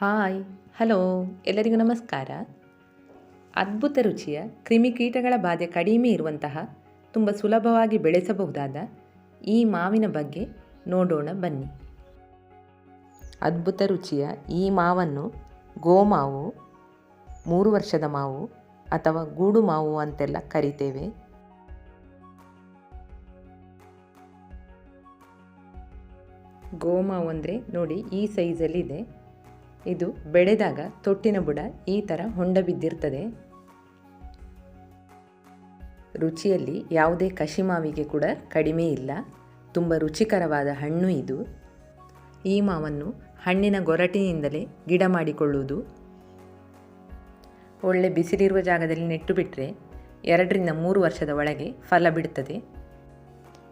Hi, hello, ಎಲ್ಲರಿಗೂ ನಮಸ್ಕಾರ. ಅದ್ಭುತ ರುಚಿಯ ಕ್ರಿಮಿಕೀಟಗಳ ಬಾಧೆ ಕಡಿಮೆ ಇರುವಂತಹ, ತುಂಬ ಸುಲಭವಾಗಿ ಬೆಳೆಸಬಹುದಾದ ಈ ಮಾವಿನ ಬಗ್ಗೆ ನೋಡೋಣ ಬನ್ನಿ. ಅದ್ಭುತ ರುಚಿಯ ಈ ಮಾವನ್ನು ಗೋಮಾವು, ಮೂರು ವರ್ಷದ ಮಾವು ಅಥವಾ ಗೂಡು ಮಾವು ಅಂತೆಲ್ಲ ಕರಿತೇವೆ. ಗೋಮಾವು ಅಂದರೆ ನೋಡಿ ಈ ಸೈಜಲ್ಲಿದೆ. ಇದು ಬೆಳೆದಾಗ ತೊಟ್ಟಿನ ಬುಡ ಈ ಥರ ಹೊಂಡ ಬಿದ್ದಿರ್ತದೆ. ರುಚಿಯಲ್ಲಿ ಯಾವುದೇ ಕಶಿಮಾವಿಗೆ ಕೂಡ ಕಡಿಮೆ ಇಲ್ಲ. ತುಂಬ ರುಚಿಕರವಾದ ಹಣ್ಣು ಇದು. ಈ ಮಾವನ್ನು ಹಣ್ಣಿನ ಗೊರಟಿನಿಂದಲೇ ಗಿಡ ಮಾಡಿಕೊಳ್ಳುವುದು. ಒಳ್ಳೆ ಬಿಸಿಲಿರುವ ಜಾಗದಲ್ಲಿ ನೆಟ್ಟು ಬಿಟ್ಟರೆ ಎರಡರಿಂದ ಮೂರು ವರ್ಷದ ಒಳಗೆ ಫಲ ಬಿಡುತ್ತದೆ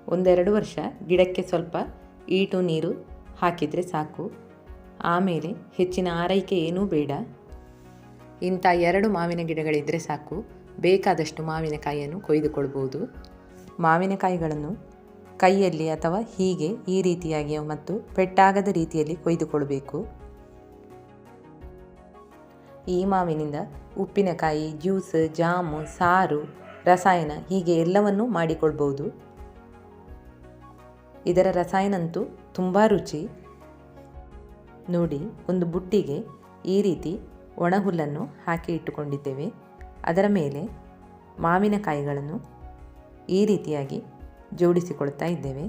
ಒಂದೆರಡು ವರ್ಷ ಗಿಡಕ್ಕೆ ಸ್ವಲ್ಪ ಈಟು, ನೀರು ಹಾಕಿದರೆ ಸಾಕು. ಆಮೇಲೆ ಹೆಚ್ಚಿನ ಆರೈಕೆ ಏನೂ ಬೇಡ. ಇಂಥ ಎರಡು ಮಾವಿನ ಗಿಡಗಳಿದ್ದರೆ ಸಾಕು. ಬೇಕಾದಷ್ಟು ಮಾವಿನಕಾಯಿಯನ್ನು ಕೊಯ್ದುಕೊಳ್ಬೋದು. ಮಾವಿನಕಾಯಿಗಳನ್ನು ಕೈಯಲ್ಲಿ ಅಥವಾ ಹೀಗೆ ಈ ರೀತಿಯಾಗಿ ಮತ್ತು ಪೆಟ್ಟಾಗದ ರೀತಿಯಲ್ಲಿ ಕೊಯ್ದುಕೊಳ್ಬೇಕು. ಈ ಮಾವಿನಿಂದ ಉಪ್ಪಿನಕಾಯಿ, ಜ್ಯೂಸ್, ಜಾಮು, ಸಾರು, ರಸಾಯನ ಹೀಗೆ ಎಲ್ಲವನ್ನೂ ಮಾಡಿಕೊಳ್ಬೋದು. ಇದರ ರಸಾಯನಂತೂ ತುಂಬ ರುಚಿ. ನೋಡಿ, ಒಂದು ಬುಟ್ಟಿಗೆ ಈ ರೀತಿ ಒಣ ಹುಲ್ಲನ್ನು ಹಾಕಿ ಇಟ್ಟುಕೊಂಡಿದ್ದೇವೆ. ಅದರ ಮೇಲೆ ಮಾವಿನಕಾಯಿಗಳನ್ನು ಈ ರೀತಿಯಾಗಿ ಜೋಡಿಸಿಕೊಳ್ತಾ ಇದ್ದೇವೆ.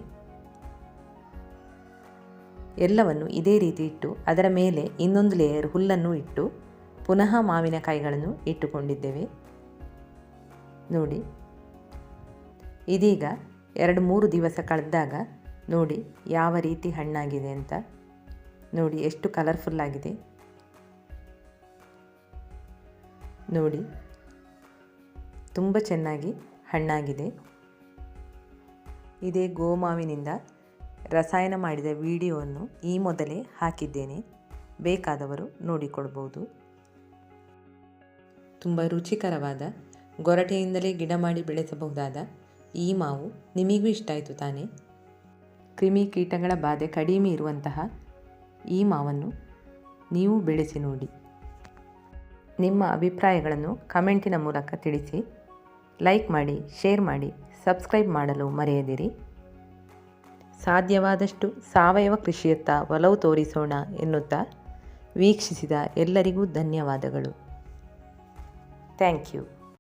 ಎಲ್ಲವನ್ನು ಇದೇ ರೀತಿ ಇಟ್ಟು, ಅದರ ಮೇಲೆ ಇನ್ನೊಂದು ಲೇಯರ್ ಹುಲ್ಲನ್ನು ಇಟ್ಟು, ಪುನಃ ಮಾವಿನಕಾಯಿಗಳನ್ನು ಇಟ್ಟುಕೊಂಡಿದ್ದೇವೆ. ನೋಡಿ, ಇದೀಗ ಎರಡು ಮೂರು ದಿವಸ ಕಳೆದಾಗ ನೋಡಿ ಯಾವ ರೀತಿ ಹಣ್ಣಾಗಿದೆ ಅಂತ. ನೋಡಿ ಎಷ್ಟು ಕಲರ್ಫುಲ್ ಆಗಿದೆ. ನೋಡಿ, ತುಂಬ ಚೆನ್ನಾಗಿ ಹಣ್ಣಾಗಿದೆ. ಇದೇ ಗೋಮಾವಿನಿಂದ ರಸಾಯನ ಮಾಡಿದ ವಿಡಿಯೋವನ್ನು ಈ ಮೊದಲೇ ಹಾಕಿದ್ದೇನೆ. ಬೇಕಾದವರು ನೋಡಿಕೊಳ್ಬೋದು ತುಂಬ ರುಚಿಕರವಾದ, ಗೊರಟೆಯಿಂದಲೇ ಗಿಡ ಮಾಡಿ ಬೆಳೆಸಬಹುದಾದ ಈ ಮಾವು ನಿಮಗೂ ಇಷ್ಟ ಆಯಿತು ತಾನೇ? ಕ್ರಿಮಿ ಕೀಟಗಳ ಬಾಧೆ ಕಡಿಮೆ ಇರುವಂತಹ ಈ ಮಾವನ್ನು ನೀವು ಬೆಳೆಸಿ ನೋಡಿ. ನಿಮ್ಮ ಅಭಿಪ್ರಾಯಗಳನ್ನು ಕಮೆಂಟಿನ ಮೂಲಕ ತಿಳಿಸಿ. ಲೈಕ್ ಮಾಡಿ, ಶೇರ್ ಮಾಡಿ, ಸಬ್ಸ್ಕ್ರೈಬ್ ಮಾಡಲು ಮರೆಯದಿರಿ. ಸಾಧ್ಯವಾದಷ್ಟು ಸಾವಯವ ಕೃಷಿಯತ್ತ ಒಲವು ತೋರಿಸೋಣ ಎನ್ನುತ್ತಾ ವೀಕ್ಷಿಸಿದ ಎಲ್ಲರಿಗೂ ಧನ್ಯವಾದಗಳು. Thank you.